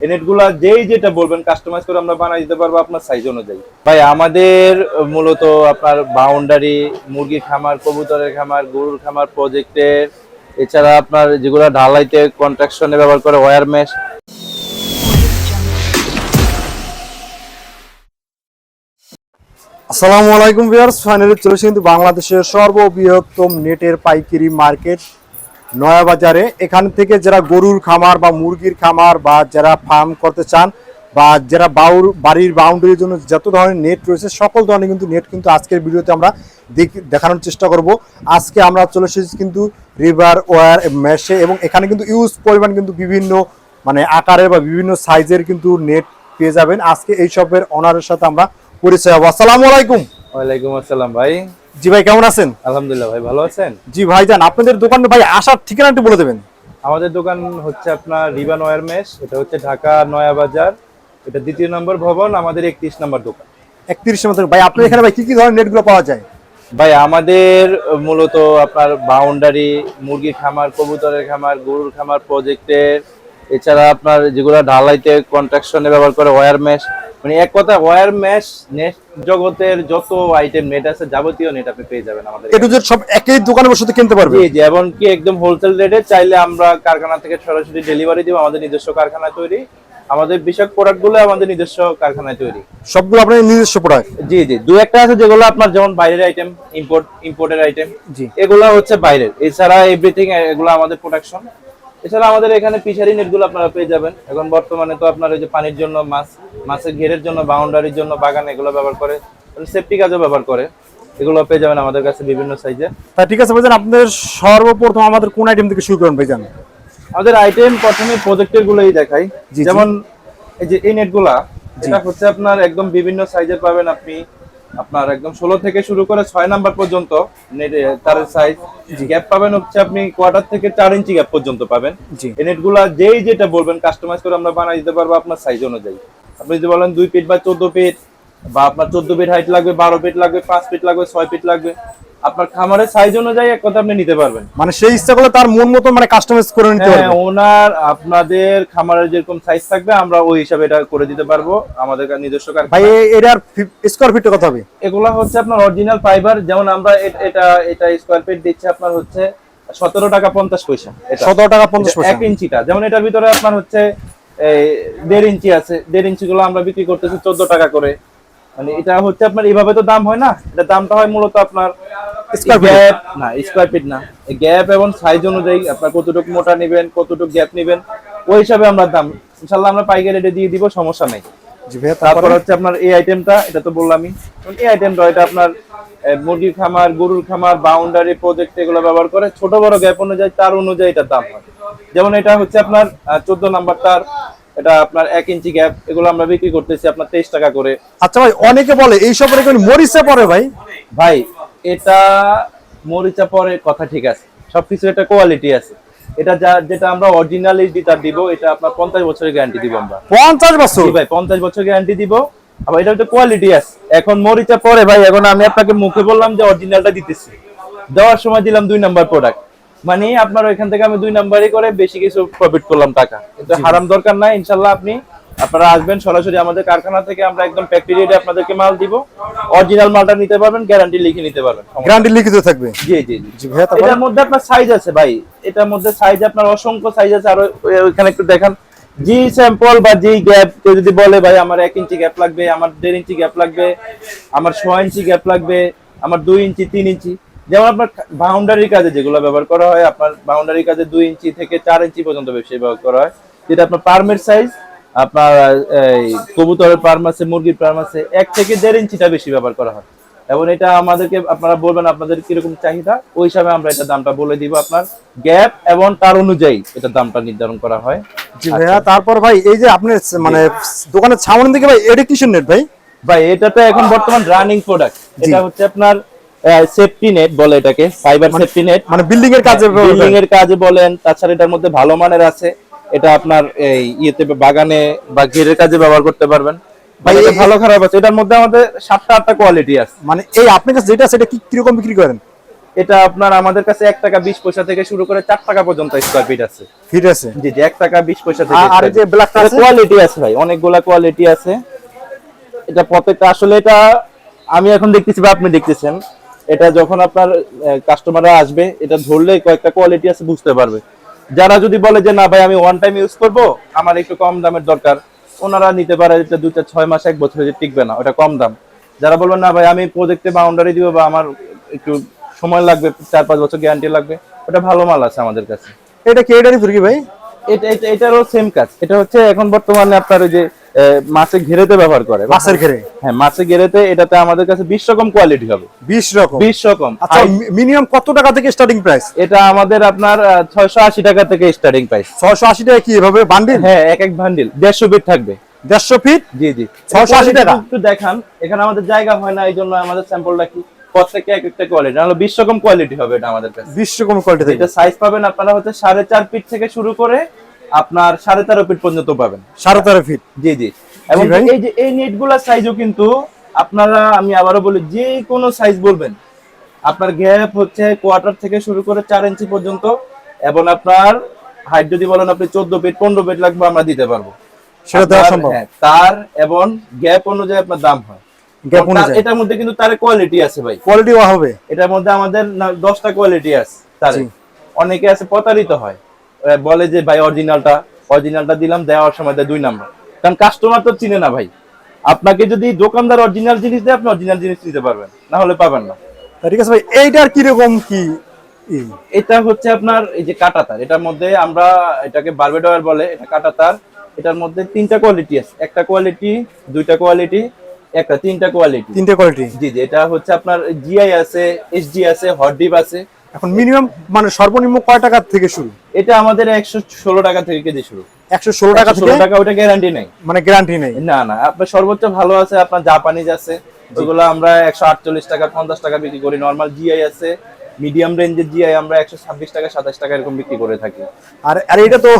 নেটগুলা যেই যেটা বলবেন কাস্টমাইজ করে আমরা বানাই দিতে পারব আপনার সাইজ অনুযায়ী। ভাই, আমাদের মূলত আপনার বাউন্ডারি মুরগির খামার, কবুতরের খামার, গরুর খামার প্রজেক্টের এছাড়া আপনার যেগুলো ঢালাইতে কন্ট্রাকশনে ব্যবহার করে ওয়্যার মেশ আসসালামু আলাইকুম ভিউয়ার্স ফাইনালি চলে এসেছি কিন্তু বাংলাদেশের সর্ববৃহত্তম নেটের পাইকারি মার্কেট নয়া বাজারে এখান থেকে যারা গরুর খামার বা মুরগির খামার বা যারা ফার্ম করতে চান বা যারা বাউর, বাড়ির বাউন্ডারির জন্য যত ধরনের নেট রয়েছে, সকল ধরনের কিন্তু নেট কিন্তু আজকের ভিডিওতে আমরা দেখ- দেখানোর চেষ্টা করব। আজকে আমরা চলে এসেছি কিন্তু রিভার ওয়ার মেশে এবং এখানে কিন্তু ইউজ পরিমাণ কিন্তু বিভিন্ন মানে আকারের বা বিভিন্ন সাইজের কিন্তু নেট পেয়ে যাবেন। আজকে এই শপের অনারের সাথে আমরা পরিচয় হব। আসসালামু আলাইকুম। ওয়ালাইকুম আসসালাম ভাই। জি ভাই কেমন আছেন? আলহামদুলিল্লাহ ভাই ভালো আছেন? জি ভাইজান আপনাদের দোকানে ভাই আসার ঠিকানা একটু বলে দেবেন। আমাদের দোকান হচ্ছে আপনার রিবান ওয়্যার মেশ এটা হচ্ছে ঢাকা নয়া বাজার এটা দ্বিতীয় নম্বর ভবন আমাদের একত্রিশ নম্বর দোকান। একত্রিশের নম্বর ভাই আপনার এখানে ভাই কি কি ধরনের নেটগুলো পাওয়া যায়? ভাই আমাদের মূলত আপনার বাউন্ডারি মুরগির খামার কবুতরের খামার গরুর খামার প্রজেক্টের এছাড়া আপনার যেগুলো ঢালাইতে কন্ট্রাকশনে ব্যবহার করে ওয়্যার মেশ মানে এক কথা ওয়ার মেশ নেট জগতের যত আইটেম নেট আছে যাবতীয় নেট আপনি পেয়ে যাবেন আমাদের এটু সব একই দোকানে বসে কিনতে পারবে? জি জি এমনকি একদম হোলসেল রেটে চাইলে আমরা কারখানা থেকে সরাসরি ডেলিভারি দিব আমাদের নিজস্ব কারখানায় তৈরি। আমাদের বিশাল প্রোডাক্টগুলো আমাদের নিজস্ব কারখানায় তৈরি। সবগুলো আপনার নিজস্ব প্রোডাক্ট জি জি দু একটা আছে যেগুলো আপনার যেমন বাইরের আইটেম ইম্পোর্ট ইম্পোর্টের আইটেম জি। এগুলো হচ্ছে বাইরের। এছাড়া এভরিথিং এগুলো আমাদের প্রোডাকশন এছাড়া আমাদের এখানে ফিশারি নেটগুলো আপনারা পেয়ে যাবেন। এখন বর্তমানে তো আপনার ওই যে পানির জন্য মাছ মাছের ঘেরের জন্য বাউন্ডারির জন্য বাগান এগুলো ব্যবহার করে সেফটি কাজও ব্যবহার করে। এগুলো পেয়ে যাবেন আমাদের কাছে বিভিন্ন সাইজে তা ঠিক আছে ভাইজান আপনাদের সর্বপ্রথম আমাদের কোন আইটেম থেকে শুরু করুন ভাইজান? আমাদের আইটেম প্রথমে প্রজেক্টের গুলোই দেখাই। যেমন এই যে এই নেটগুলা এটা হচ্ছে আপনার একদম বিভিন্ন সাইজের পাবেন আপনি। আপনার একদম ষোলো থেকে শুরু করে ছয় নাম্বার পর্যন্ত তারের সাইজ গ্যাপ পাবেন হচ্ছে আপনি কোয়ার্টার থেকে চার ইঞ্চি গ্যাপ পর্যন্ত পাবেন। জি। এই নেটগুলা যেই যেটা বলবেন কাস্টমাইজ করে আমরা বানাই দিতে পারব আপনার সাইজ অনুযায়ী। আপনি যদি বলেন দুই ফিট বা চোদ্দ ফিট বা আপনার চোদ্দ ফিট হাইট লাগবে বারো ফিট লাগবে পাঁচ ফিট লাগবে ছয় ফিট লাগবে আপনার খামারের সাইজ অনুযায়ী এক কথা আপনি নিতে পারবেন। মানে সেই ইচ্ছা করলে তার মন মতো মানে কাস্টমাইজ করে নিতে হ্যাঁ পারবে। ওনার আপনাদের খামারের যেরকম সাইজ থাকবে আমরা ওই হিসাবে এটা করে দিতে পারব। আমাদের নিজস্ব কারখানা ভাই এটার স্কোয়ার ফিটের কথা হবে এগুলা হচ্ছে আপনার অরিজিনাল ফাইবার যেমন আমরা এটা এটা স্কোয়ার ফিট দিচ্ছে আপনার হচ্ছে সতেরো টাকা পঞ্চাশ পয়সা। সতেরো টাকা পঞ্চাশ পয়সা। এক ইঞ্চিটা। যেমন এটার ভিতরে আপনার হচ্ছে দেড় ইঞ্চি আছে। দেড় ইঞ্চি গুলো আমরা বিক্রি করতেছি চোদ্দ টাকা করে। মানে এটা হচ্ছে আপনার এইভাবে তো দাম হয় না? এটা দামটা হয় মূলত আপনার। গ্যাপ না স্কোয়ার ফিট না। গ্যাপ এবং সাইজ অনুযায়ী আপনার কতটুকু মোটা নেবেন কতটুকু গ্যাপ নেবেন ওই হিসাবে আমরা দাম ইনশাল্লাহ আমরা পাইকারি রেটে দিয়ে দিব সমস্যা নেই। তারপর হচ্ছে আপনার এই আইটেমটা এটা তো বললামই। এই আইটেমটা এটা আপনার মুরগির খামার গরুর খামার বাউন্ডারি প্রজেক্ট এগুলো ব্যবহার করে ছোট বড় গ্যাপ অনুযায়ী তার অনুযায়ী এটার দাম হয়। যেমন এটা হচ্ছে আপনার চোদ্দ নাম্বার তার এটা আপনার এক ইঞ্চি গ্যাপ এগুলো আমরা বিক্রি করতেছি আপনার তেইশ টাকা করে। আচ্ছা ভাই অনেকে বলে এই সব মরিচে পড়ে ভাই। ভাই এটা মরিচা পরে কথা ঠিক আছে। সবকিছু একটা কোয়ালিটি আছে। এটা যা যেটা আমরা অরিজিনালি যেটা দিব এটা আপনার পঞ্চাশ বছরের গ্যারান্টি দিব আমরা। পঞ্চাশ বছর? ভাই পঞ্চাশ বছর গ্যারান্টি দিব। আবার এটা একটা কোয়ালিটি আছে। এখন মরিচা পরে ভাই এখন আমি আপনাকে মুখে বললাম যে অরিজিনালটা দিতেছি। দেওয়ার সময় দিলাম দুই নাম্বার প্রোডাক্ট মানে আপনার ওইখান থেকে আমি দুই নাম্বারই করে বেশি কিছু প্রফিট করলাম টাকা। কিন্তু হারাম দরকার নাই ইনশাল্লাহ আপনি আপনারা আসবেন সরাসরি আমাদের কারখানা থেকে আমরা একদম ফ্যাক্টরি রেটে আপনাদেরকে মাল দিব। অরিজিনাল মালটা নিতে পারবেন গ্যারান্টি লিখে নিতে পারবেন। গ্যারান্টি লিখিত থাকবে? জি জি জি। এটার মধ্যে আপনার সাইজ আছে ভাই। এটার মধ্যে সাইজ আপনার অসংখ্য সাইজ আছে। আর ওইখানে একটু দেখান। জি স্যাম্পল বা জি গ্যাপ কেউ যদি বলে ভাই আমার এক ইঞ্চি গ্যাপ লাগবে আমার দেড় ইঞ্চি গ্যাপ লাগবে আমার ছ ইঞ্চি গ্যাপ লাগবে আমার দুই ইঞ্চি তিন ইঞ্চি। যেমন আপনার বাউন্ডারির কাজে যেগুলো ব্যবহার করা হয় আপনার বাউন্ডারির কাজে দুই ইঞ্চি থেকে চার ইঞ্চি পর্যন্ত বেশি ব্যবহার করা হয়। যেটা আপনার পারমের সাইজ আপনার এই কবুতরের পার্ম আছে মুরগির পার্ম আছে এক থেকে দেড় ইঞ্চিটা বেশি ব্যবহার করা হয়। এবং এটা আমাদেরকে আপনারা বলবেন আপনাদের কীরকম চাহিদা ওই হিসাবে আমরা এটা দামটা বলে দিব আপনার। গ্যাপ এবং তার অনুযায়ী এটা দামটা নির্ধারণ করা হয়। জি ভাইয়া তারপর ভাই এই যে আপনি মানে দোকানের সামনের দিকে ভাই এটা কিসের নেট ভাই। ভাই এটা তো এখন বর্তমান রানিং প্রোডাক্ট এটা হচ্ছে আপনার সেফটি নেট বলে এটাকে ফাইবার সেফটি নেট মানে বিল্ডিং এর কাজে বিল্ডিং এর কাজে বলেন তাছাড়া এটার মধ্যে ভালো মানের আছে। এটা আপনার এই ইয়েতে বাগানে বা ঘেরের কাজে ব্যবহার করতে পারবেন। ভালো খারাপ আছে। এটার মধ্যে আমাদের সাতটা আটটা কোয়ালিটি আছে। মানে এই আপনার কাছে যেটা সেটা কি কীরকম বিক্রি করেন? এটা আপনার আমাদের কাছে এক টাকা বিশ পয়সা থেকে শুরু করে চার টাকা পর্যন্ত স্কোয়ার ফিট আছে। ফিট আছে? জি জি এক টাকা বিশ পয়সা থেকে আর যে ব্ল্যাকটা আছে? কোয়ালিটি আছে ভাই অনেকগুলা কোয়ালিটি আছে। এটা প্রত্যেকটা আসলে এটা আমি এখন দেখতেছি বা আপনি দেখতেছেন। এটা যখন আপনার কাস্টমাররা আসবে এটা ধরলে কয়েকটা কোয়ালিটি আছে বুঝতে পারবে। যারা যদি বলে যে না ভাই আমি ওয়ান টাইম ইউজ করব আমার একটু কম দামের দরকার ওনারা নিতে পারে এটা দুটা ছয় মাস এক বছর যে টিকবে না ওটা কম দাম। যারা বলবেন না ভাই আমি প্রজেক্টে বাউন্ডারি দিব বা আমার একটু সময় লাগবে চার পাঁচ বছর গ্যারান্টি লাগবে ওটা ভালো মাল আছে আমাদের কাছে। এটা কি এটারই ভাই? এটা এটা এটারও সেম কাজ। এটা হচ্ছে এখন বর্তমানে আপনার ওই যে মাছে ঘেরেতে ব্যবহার করে। মাছের ঘেরে? হ্যাঁ মাছে ঘেরেতে এটাতে আমাদের কাছে বিশ রকম কোয়ালিটি হবে। বিশ রকম? বিশ রকম। আচ্ছা মিনিমাম কত টাকা থেকে স্টার্টিং প্রাইস এটা আমাদের আপনার ছয়শো আশি টাকা থেকে স্টার্টিং প্রাইস ছয়শো আশি টাকা কি এভাবে বান্ডিল হ্যাঁ এক এক ভান্ডিল দেড়শো বিট থাকবে। দেড়শো ফিট জি জি। 680 টাকা? একটু দেখান। এখানে আমাদের জায়গা হয় না এই জন্য আমাদের স্যাম্পলটা কি প্রত্যেকটা এক একটা কোয়ালিটি রকম কোয়ালিটি হবে এটা আমাদের কাছে। বিশ রকম কোয়ালিটি এটা সাইজ পাবেন আপনারা হচ্ছে সাড়ে চার ফিট থেকে শুরু করে আপনার সাড়ে তেরো ফিট পর্যন্ত পাবেন। সাড়ে তেরো ফিট জি জি। এবং এই যে এই নেটগুলার সাইজও কিন্তু আপনারা আমি আবারও বলি যে কোনো সাইজ বলবেন। আপনার গ্যাপ হচ্ছে কোয়ার্টার থেকে শুরু করে চার ইঞ্চি পর্যন্ত এবং আপনার হাইট যদি বলেন আপনি চোদ্দ ফিট পনেরো ফিট লাগবে আমরা দিতে পারব। হ্যাঁ, তার এবং গ্যাপ অনুযায়ী আপনার দাম হয়। এটার মধ্যে কিন্তু তার কোয়ালিটি আছে ভাই। কোয়ালিটি হবে। এটার মধ্যে আমাদের দশটা কোয়ালিটি আছে তার অনেকে আছে প্রতারিত হয়। বলে যে ভাই অরিজিনালটা অরিজিনালটা দিলাম দেওয়ার সময় দেয় দুই নাম্বার কারণ কাস্টমার তো চিনে না ভাই। আপনাকে যদি দোকানদার অরিজিনাল জিনিস দেয় আপনি অরিজিনাল জিনিস নিতে পারবেন। না হলে পাবেন না। ঠিক আছে ভাই এইটার কীরকম কি? এটা হচ্ছে আপনার এই যে কাটা তার এটার মধ্যে আমরা এটাকে বারবেডয়ার বলে এটা কাটা তার এটার মধ্যে তিনটা কোয়ালিটি আছে। একটা কোয়ালিটি দুইটা কোয়ালিটি একটা তিনটা কোয়ালিটি তিনটা কোয়ালিটি জি জি এটা হচ্ছে আপনার জিআই আছে এসডি আছে হট ডিপ আছে। এখন মিনিমাম মানে সর্বনিম্ন কয় টাকা থেকে শুরু? এটা আমাদের একশো ষোলো টাকা থেকে কেজি শুরু। একশো ষোলো টাকা ষোলো টাকা ওটা গ্যারান্টি নেই। মানে গ্যারান্টি নেই? না না আপনার সর্বোচ্চ ভালো আছে আপনার জাপানিজ আছে ওগুলো আমরা একশো আটচল্লিশ টাকা পঞ্চাশ টাকা বিক্রি করি। নর্মাল জিআই আছে মিডিয়াম রেঞ্জের জিআই আমরা একশো ছাব্বিশ টাকা সাতাশ টাকা এরকম বিক্রি করে থাকি। আর আর এটা তো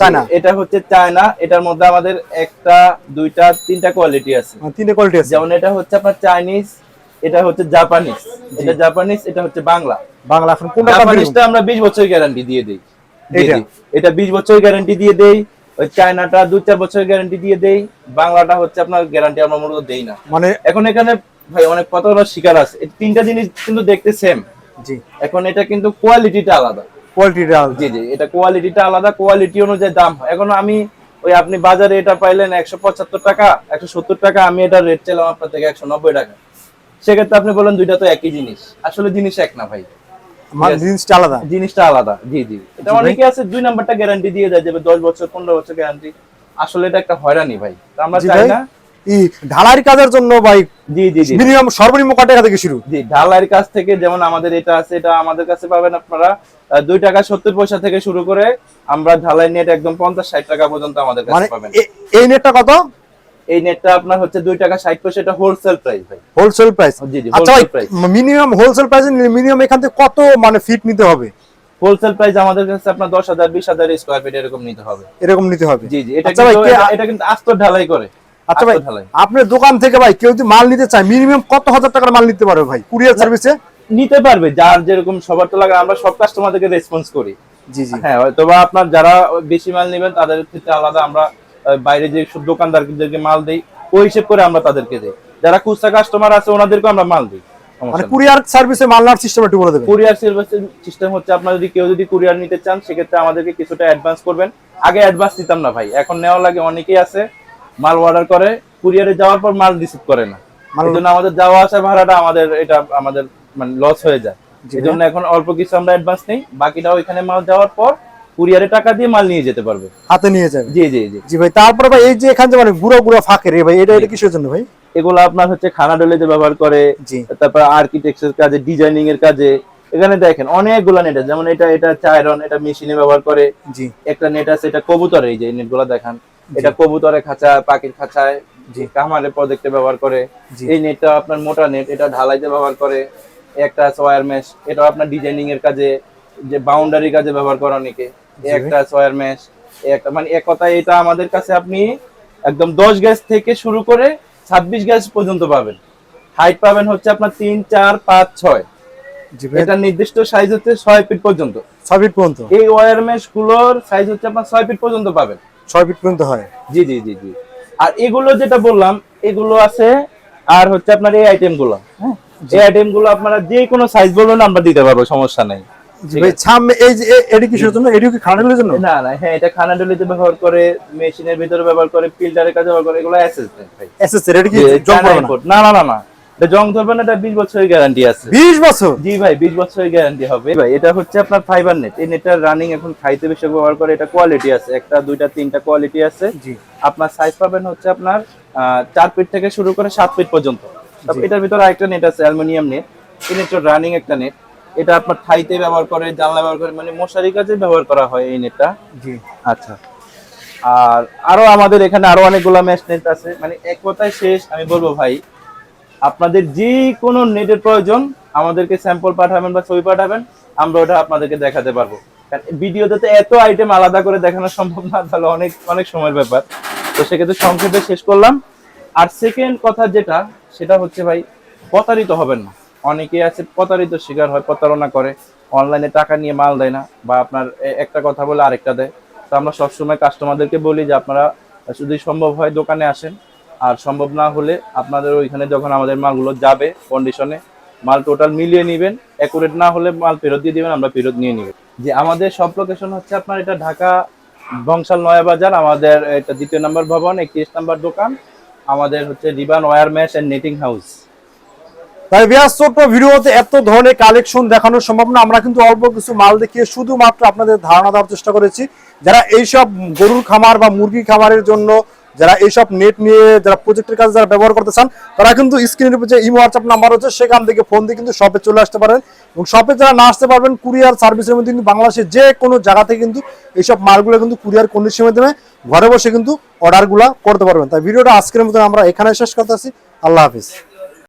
চায়না? এটা হচ্ছে চায়না এটার মধ্যে আমাদের একটা দুইটা তিনটা কোয়ালিটি আছে। মানে তিনটে কোয়ালিটি আছে। যেমন এটা হচ্ছে আপনার চাইনিজ এটা হচ্ছে জাপানিজ এটা জাপানিজ এটা হচ্ছে বাংলা। বাংলা এখন কোনটা জাপানিজটা আমরা 20 বছর গ্যারান্টি দিয়ে দেই? দিই। এটা 20 বছর গ্যারান্টি দিয়ে দেই। ওই চায়নাটা দুই চার বছর গ্যারান্টি দিয়ে দেই। বাংলাটা হচ্ছে আপনার গ্যারান্টি আমরা মূলত দেই না। মানে এখন এখানে ভাই অনেক কতগুলো শিকার আছে। এই তিনটা জিনিস কিন্তু দেখতে সেম জি। এখন এটা কিন্তু কোয়ালিটিটা আলাদা। কোয়ালিটিটা জি জি এটা কোয়ালিটিটা আলাদা কোয়ালিটি অনুযায়ী দাম হয়। এখন আমি ওই আপনি বাজারে এটা পাইলেন একশো পঁচাত্তর টাকা একশো সত্তর টাকা আমি এটা রেট চাইলাম আপনার থেকে একশো নব্বই টাকা। সেক্ষেত্রে আপনি বলেন দুইটা তো একই জিনিস। আসলে জিনিস এক না ভাই। মানে জিনিসটা আলাদা। জিনিসটা আলাদা। জি জি। এটা অনেকে আছে দুই নাম্বারটা গ্যারান্টি দিয়ে দেয় যাবে দশ বছর পনেরো বছর গ্যারান্টি আসলে এটা একটা হয়রানি ভাই। আমরা চাই না ঢালাইয়ের কাজের জন্য ভাই জি জি জি। মিনিমাম সর্বনিম্ন টাকা থেকে শুরু? জি ঢালাইয়ের কাছ থেকে যেমন আমাদের এটা আছে এটা আমাদের কাছে পাবেন আপনারা দুই টাকা সত্তর পয়সা থেকে শুরু করে আমরা ঢালাই নেট একদম পঞ্চাশ ষাট টাকা পর্যন্ত আমাদের মানে কাছে পাবেন। এ- এই নেটটা কত? এই নেটটা আপনার হচ্ছে দুই টাকা ষাট পয়সা এটা হোলসেল প্রাইস ভাই। হোলসেল প্রাইস জি, জি, আচ্ছা। মিনিমাম হোলসেল প্রাইস মিনিমাম এখান থেকে কত মানে ফিট নিতে হবে? হোলসেল প্রাইস আমাদের কাছে আপনার দশ হাজার বিশ হাজার স্কোয়ার ফিট এরকম নিতে হবে। এরকম নিতে হবে? জি জি এটা আচ্ছা এটা- কিন্তু আস্ত ঢালাই করে। আচ্ছা ভাই আপনার দোকান থেকে ভাই কেউ যদি মাল নিতে চায় মিনিমাম কত হাজার টাকার মাল নিতে পারবে ভাই কুরিয়ার সার্ভিসে নিতে পারবে যার যেরকম সবার তো লাগে আমরা সব কাস্টমারদেরকে রেসপন্স করি। জি জি। হ্যাঁ হয়তো বা আপনার যারা বেশি মাল নেবেন তাদের ক্ষেত্রে আলাদা আমরা বাইরে যে দোকানদারদেরকে মাল দেই ওই হিসেব করে আমরা তাদেরকে দেই। যারা খুচরা কাস্টমার আছে ওনাদেরকে আমরা মাল দিই। মানে কুরিয়ার সার্ভিসে মাল নেওয়ার সিস্টেম একটু বলে দেবেন। কুরিয়ার সার্ভিসের সিস্টেম হচ্ছে আপনার যদি কেউ যদি কুরিয়ার নিতে চান সেক্ষেত্রে আমাদেরকে কিছুটা অ্যাডভান্স করবেন। আগে অ্যাডভান্স দিতাম না ভাই এখন নেওয়া লাগে অনেকেই আছে মাল অর্ডার করে কুরিয়ারে যাওয়ার পর মাল রিসিভ করে না। মাল- এই জন্য আমাদের যাওয়া আসা ভাড়াটা আমাদের এটা আমাদের মানে লস হয়ে যায়। এই জন্য এখন অল্প কিছু আমরা অ্যাডভান্স নেই বাকিটা ওইখানে মাল যাওয়ার পর কুরিয়ারে টাকা দিয়ে মাল নিয়ে যেতে পারবে। হাতে নিয়ে যাবে। জি জি জি। জি ভাই তারপরে ভাই এই যে এখান যে মানে গুঁড়ো গুঁড়ো ফাঁকে রে ভাই এটা এটা কিসের জন্য ভাই? এগুলো আপনার হচ্ছে খানা ডলেতে ব্যবহার করে তারপর আর্কিটেকচার কাজে ডিজাইনিং এর কাজে এখানে দেখেন অনেকগুলো নেট আছে যেমন এটা এটা চায়রন এটা মেশিনে ব্যবহার করে জি। একটা নেট আছে এটা কবুতরে এই যে নেটগুলো দেখান এটা কবুতরে খাঁচা পাখির খাঁচায় জি। কামারে প্রজেক্টে ব্যবহার করে। এই নেটটা আপনার মোটা নেট এটা ঢালাইতে ব্যবহার করে একটা সোয়ার মেশ এটা আপনার ডিজাইনিং এর কাজে যে বাউন্ডারি কাজে ব্যবহার করে অনেকে। এই। একটা সোয়ার মেশ একটা মানে এক কথায় এটা আমাদের কাছে আপনি একদম দশ গ্যাস থেকে শুরু করে ছাব্বিশ গ্যাস পর্যন্ত পাবেন। হাইট পাবেন হচ্ছে আপনার তিন চার পাঁচ ছয়। জি ভাই এটা নির্দিষ্ট সাইজ হচ্ছে ছয় ফিট পর্যন্ত। ছয় ফিট পর্যন্ত। এই ওয়ার মেশগুলোর সাইজ হচ্ছে আপনার ছয় ফিট পর্যন্ত পাবেন। ছয় ফিট পর্যন্ত হয়। জি জি জি জি। আর এগুলো যেটা বললাম এগুলো আছে আর হচ্ছে আপনার এই আইটেমগুলো হ্যাঁ? এই আইটেমগুলো আপনারা যে কোনো সাইজ বলুন আমরা দিতে পারব সমস্যা নেই। এই যে এ- কিসের জন্য? এটিও কি খানাডেলের জন্য? না না হ্যাঁ এটা খানা ব্যবহার করে মেশিনের ভিতরে ব্যবহার করে ফিল্টারের কাজে ব্যবহার করে এগুলো অ্যাসেসমেন্ট ভাই। এসএস এটি কি জং না? না না না না। এটা জং ধরবে না এটা বিশ বছরের গ্যারান্টি আছে। 20 বছর? জি ভাই বিশ বছরের গ্যারান্টি হবে। ভাই এটা হচ্ছে আপনার ফাইবার নেট এই রানিং এখন খাইতে বেশি ব্যবহার করে এটা কোয়ালিটি আছে। একটা দুইটা তিনটা কোয়ালিটি আছে। জি। আপনার সাইজ পাবেন হচ্ছে আপনার চার ফিট থেকে শুরু করে সাত ফিট পর্যন্ত। এটার ভিতরে আরেকটা নেট আছে অ্যালুমিনিয়াম নেট এই নেটটা রানিং একটা নেট এটা আপনার ঠাইতে ব্যবহার করে জানলা ব্যবহার করে মানে মশারি কাজে ব্যবহার করা হয় এই নেটটা। জি। আচ্ছা। আর আরও আমাদের এখানে আরও অনেকগুলো ম্যাচ নেট আছে। মানে এক কথায় শেষ আমি বলব ভাই আপনাদের যে কোনো নেটের প্রয়োজন আমাদেরকে স্যাম্পল পাঠাবেন বা ছবি পাঠাবেন আমরা ওটা আপনাদেরকে দেখাতে পারব। কারণ ভিডিওতে তো এত আইটেম আলাদা করে দেখানো সম্ভব না তাহলে অনেক অনেক সময়ের ব্যাপার। তো সেক্ষেত্রে সংক্ষেপে শেষ করলাম। আর সেকেন্ড কথা যেটা সেটা হচ্ছে ভাই প্রতারিত হবেন না। অনেকে আছে, প্রতারিত শিকার হয়, প্রতারণা করে অনলাইনে টাকা নিয়ে মাল দেয় না, বা আপনার একটা কথা বলে আরেকটা দেয়। তো আমরা সবসময় কাস্টমারদেরকে বলি যে আপনারা যদি সম্ভব হয় দোকানে আসেন, আর সম্ভব না হলে আপনাদের ওইখানে যখন আমাদের মালগুলো যাবে কন্ডিশনে মাল টোটাল মিলিয়ে নেবেন অ্যাকুরেট না হলে মাল ফেরত দিয়ে দিবেন, আমরা ফেরত নিয়ে নিব। যে আমাদের সব লোকেশন হচ্ছে আপনার এটা ঢাকা বংশাল নয়া বাজার আমাদের এটা দ্বিতীয় নাম্বার ভবন, একত্রিশ নাম্বার দোকান, আমাদের হচ্ছে রিবান wire mesh and netting house তাই বিয়াস, ছোট্ট ভিডিওতে এত ধরনের কালেকশন দেখানো সম্ভব না। আমরা কিন্তু অল্প কিছু মাল দেখিয়ে শুধুমাত্র আপনাদের ধারণা দেওয়ার চেষ্টা করেছি। যারা এইসব গরুর খামার বা মুরগি খামারের জন্য, যারা এইসব নেট নিয়ে, যারা প্রজেক্টের কাজে যারা ব্যবহার করতে চান, তারা কিন্তু স্ক্রিনের উপর যে ইমো হোয়াটসঅ্যাপ নাম্বার হচ্ছে সেখান থেকে ফোন দিয়ে কিন্তু শপে চলে আসতে পারেন। এবং শপে যারা না আসতে পারবেন কুরিয়ার সার্ভিসের মধ্যে কিন্তু বাংলাদেশের যে কোনো জায়গা থেকে কিন্তু এইসব মালগুলো কিন্তু কুরিয়ার কন্ডিশনের মাধ্যমে ঘরে বসে কিন্তু অর্ডারগুলো করতে পারবেন। তাই ভিডিওটা আজকের মতো আমরা এখানে শেষ করতে আছি আল্লাহ হাফিজ।